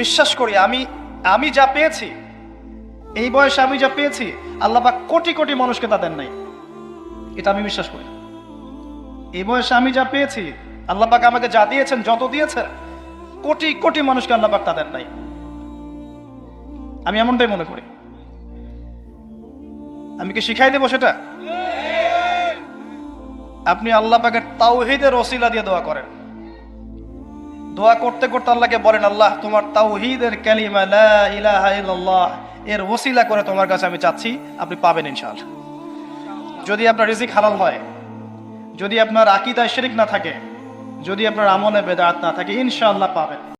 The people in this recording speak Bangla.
বিশ্বাস করি, আমি আমি যা পেয়েছি, এই বয়সে আমি যা পেয়েছি, আল্লাহ পাক কোটি কোটি মানুষকে তা দেন নাই। এটা আমি বিশ্বাস করি এই বয়সে আমি যা পেয়েছি, আল্লাহ পাক আমাকে যা দিয়েছেন, যত দিয়েছেন, কোটি কোটি মানুষকে আল্লাহ পাক তা দেন নাই। আমি এমনটাই মনে করি। আমি কি শিখাই দেবো সেটা? আপনি আল্লাহ পাকের তাওহিদের রসিলা দিয়ে দোয়া করেন। দোয়া করতে করতে আল্লাহকে বলেন, আল্লাহ, তোমার তাওহিদের ইলাহা ইল্লাল্লাহ, এর ওসিলা করে তোমার কাছে আমি চাচ্ছি, আপনি পাবেন ইনশাআল্লাহ। যদি আপনার রিজিক হালাল হয়, যদি আপনার আকিদায় শিরিক না থাকে, যদি আপনার আমলে বেদাত না থাকে, ইনশাআল্লাহ পাবেন।